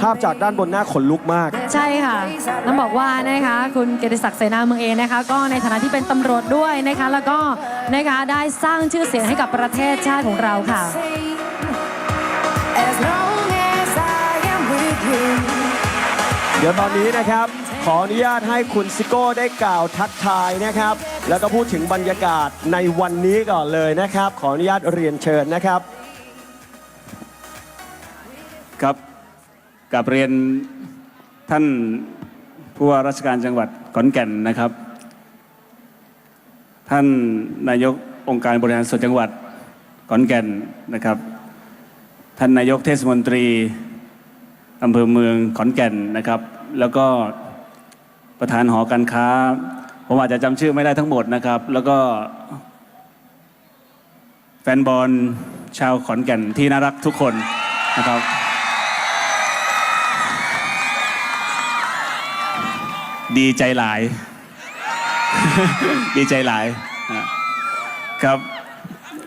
ภาพจากด้านบนหน้าขนลุกมาก ใช่ค่ะ ต้องบอกว่านะคะคุณเกียรติศักดิ์เสนาเมืองเองนะคะ ก็ในฐานะที่เป็นตำรวจด้วยนะคะ แล้วก็นะคะได้สร้างชื่อเสียงให้กับประเทศชาติของเราค่ะ As long as I am with you เดี๋ยวตอนนี้นะครับ ขออนุญาตให้คุณซิโก้ได้กล่าวทักทายนะครับ แล้วก็พูดถึงบรรยากาศในวันนี้ก่อนเลยนะครับ ขออนุญาตเรียนเชิญนะครับ ครับ กับเรียนท่านผู้ว่าราชการจังหวัดขอนแก่นนะครับ ท่านนายกองค์การบริหารส่วนจังหวัดขอนแก่นนะครับ ท่านนายกเทศมนตรีอำเภอเมืองขอนแก่นนะครับ แล้วก็ประธานหอการค้า ผมอาจจะจำชื่อไม่ได้ทั้งหมดนะครับ แล้วก็แฟนบอลชาวขอนแก่นที่น่ารักทุกคนนะครับ ดีใจหลาย ดีใจหลายครับ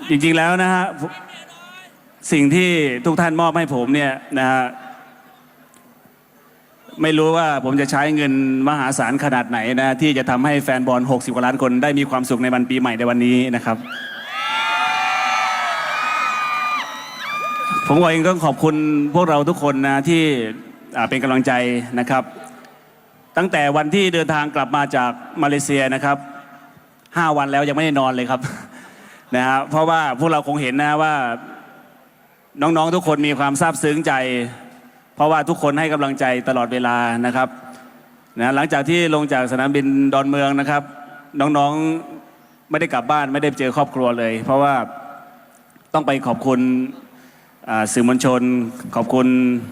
จริงๆแล้วนะฮะสิ่งที่ทุกท่านมอบให้ผมเนี่ยนะฮะไม่รู้ว่าผมจะใช้เงินมหาศาลขนาดไหนนะที่จะทำให้แฟนบอล 60 กว่าล้านคนได้มีความสุขในวันปีใหม่ในวันนี้นะครับ ผมเองต้องขอบคุณพวกเราทุกคนนะที่เป็นกำลังใจนะครับ ตั้งแต่วันที่เดินทางกลับมาจากมาเลเซียนะครับห้าวันแล้วยังไม่ได้นอนเลยครับนะฮะเพราะว่าพวกเราคงเห็นนะว่าน้องๆทุกคนมีความซาบซึ้งใจ เพราะว่าทุกคนให้กำลังใจตลอดเวลานะครับนะหลังจากที่ลงจากสนามบินดอนเมืองนะครับ น้องๆไม่ได้กลับบ้านไม่ได้เจอครอบครัวเลย เพราะว่าต้องไปขอบคุณสื่อมวลชน ขอบคุณ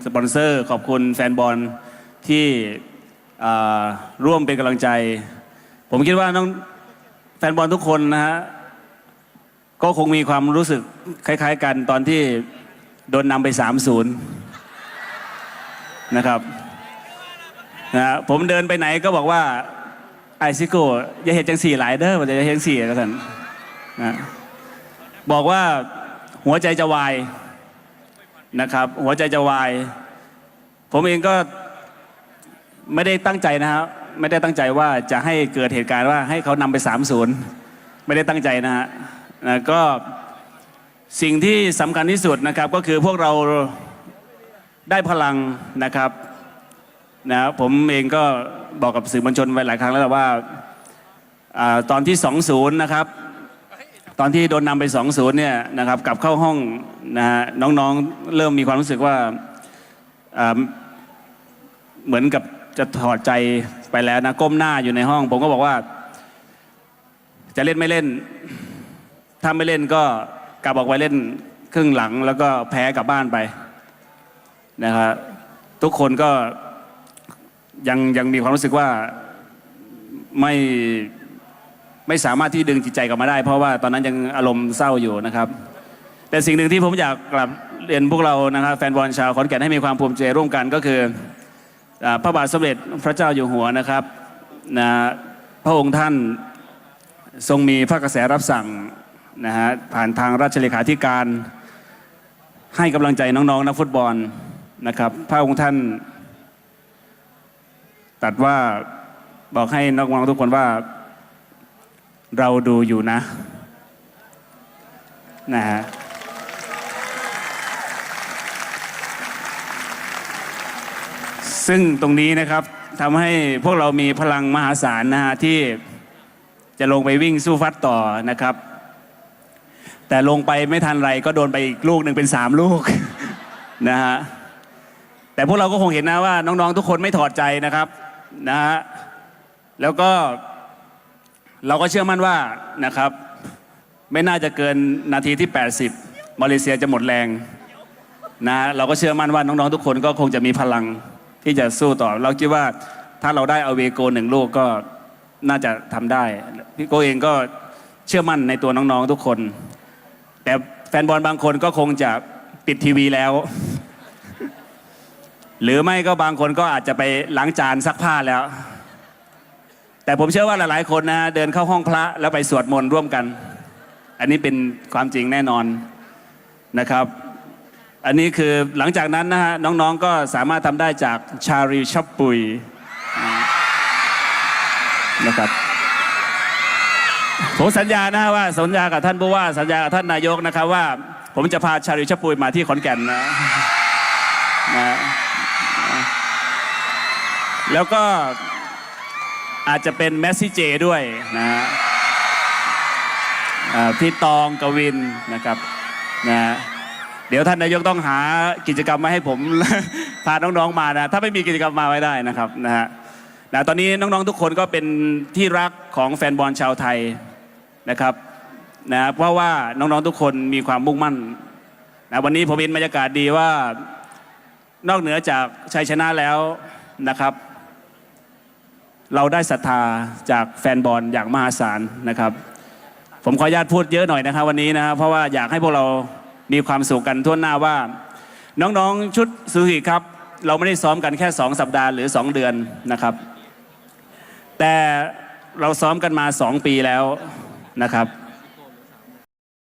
สปอนเซอร์ ขอบคุณแฟนบอลที่ ร่วมเป็นกำลังใจ ผมคิดว่าน้องแฟนบอลทุกคนนะฮะก็คงมีความรู้สึกคล้าย ๆ กันตอนที่โดนนำไป 3-0 นะครับนะฮะผมเดินไปไหนก็บอกว่าไอซิโก้อย่าเห็นจังสี่หลายเด้อว่าจะเห็นจังสี่กันสันนะบอกว่าหัวใจจะวายนะครับ หัวใจจะวาย ผมเองก็ ไม่ได้ตั้งใจนะครับไม่ได้ตั้งใจว่าจะให้เกิดเหตุการณ์ว่าให้เขานำไป3ามศูนย์ไม่ได้ตั้งใจนะฮะนะก็สิ่งที่สำคัญที่สุดนะครับก็คือพวกเราได้พลังนะครับนะผมเองก็บอกกับสื่อมวลชนไว้หลายครั้งแล้วว่าอาตอนที่ 20 นะครับ ตอนที่โดนนำไป 2-0 เนี่ยนะครับกลับเข้าห้องนะฮะน้องๆเริ่มมีความรู้สึกว่าอ่าเหมือนกับ จะถอดใจไปแล้วนะก้มหน้าอยู่ในห้อง ผมก็บอกว่า จะเล่นไม่เล่น ถ้าไม่เล่นก็กลับออกไปเล่นครึ่งหลัง แล้วก็แพ้กลับบ้านไปนะครับทุกคนก็ยังยังมีความรู้สึกว่าไม่ไม่สามารถที่ดึงจิตใจกลับมาได้ เพราะว่าตอนนั้นยังอารมณ์เศร้าอยู่นะครับ แต่สิ่งหนึ่งที่ผมอยากกลับเรียนพวกเรานะครับแฟนบอลชาวขอนแก่นให้มีความภูมิใจร่วมกันก็คือ พระบาทสมเด็จพระเจ้าอยู่หัวนะครับนะพระองค์ท่านทรงมีพระกระแสรับสั่งนะฮะผ่านทางราชเลขาธิการให้กำลังใจน้องๆนักฟุตบอลนะครับพระองค์ท่านตัดว่าบอกให้นักบอลทุกคนว่าเราดูอยู่นะนะฮะ ซึ่งตรงนี้นะครับทำให้พวกเรามีพลังมหาศาลนะฮะที่จะลงไปวิ่งสู้ฟัดต่อนะครับ แต่ลงไปไม่ทันไรก็โดนไปอีกลูกหนึ่งเป็นสามลูกนะฮะแต่พวกเราก็คงเห็นนะว่าน้องๆทุกคนไม่ถอดใจนะครับนะฮะแล้วก็เราก็เชื่อมั่นว่านะครับ ไม่น่าจะเกินนาทีที่ 80 มาเลเซียจะหมดแรงนะเราก็เชื่อมั่นว่าน้องๆทุกคนก็คงจะมีพลัง ที่จะสู้ต่อ เราคิดว่าถ้าเราได้เอาเวโกหนึ่งลูกก็น่าจะทำได้ พี่โกเองก็เชื่อมั่นในตัวน้องๆทุกคน แต่แฟนบอลบางคนก็คงจะปิดทีวีแล้ว หรือไม่ก็บางคนก็อาจจะไปล้างจานซักผ้าแล้ว แต่ผมเชื่อว่าหลายๆคนนะเดินเข้าห้องพระแล้วไปสวดมนต์ร่วมกัน อันนี้เป็นความจริงแน่นอนนะครับ อันนี้คือหลังจากนั้นนะฮะน้องๆก็สามารถทำได้จากชารีชับปุยนะครับผมสัญญานะว่าสัญญากับท่านผู้ว่าสัญญากับท่านนายกนะครับว่า ผมจะพาชาริชปุยมาที่ขอนแก่นนะนะแล้วก็อาจจะเป็นแมสซี่เจด้วยนะฮะอ่าพี่ตองกวินนะครับนะ เดี๋ยวท่านนายกต้องหากิจกรรมมาให้ผม พาน้องๆมานะถ้าไม่มีกิจกรรมมาไว้ได้นะครับนะฮะนะตอนนี้น้องๆทุกคนก็เป็นที่รักของแฟนบอลชาวไทยนะครับนะเพราะว่าน้องๆทุกคนมีความมุ่งมั่นนะวันนี้ผมเห็นบรรยากาศดีว่านอกเหนือจากชัยชนะแล้วนะครับ เราได้ศรัทธาจากแฟนบอลอย่างมหาศาลนะครับ ผมขออนุญาตพูดเยอะหน่อยนะครับวันนี้นะครับเพราะว่าอยากให้พวกเรา มีความสุขกันทั่วหน้าว่า น้องๆชุดซูฮิครับ เราไม่ได้ซ้อมกันแค่ 2 สัปดาห์หรือ 2 เดือนนะครับ แต่เราซ้อมกันมา 2 ปีแล้วนะครับ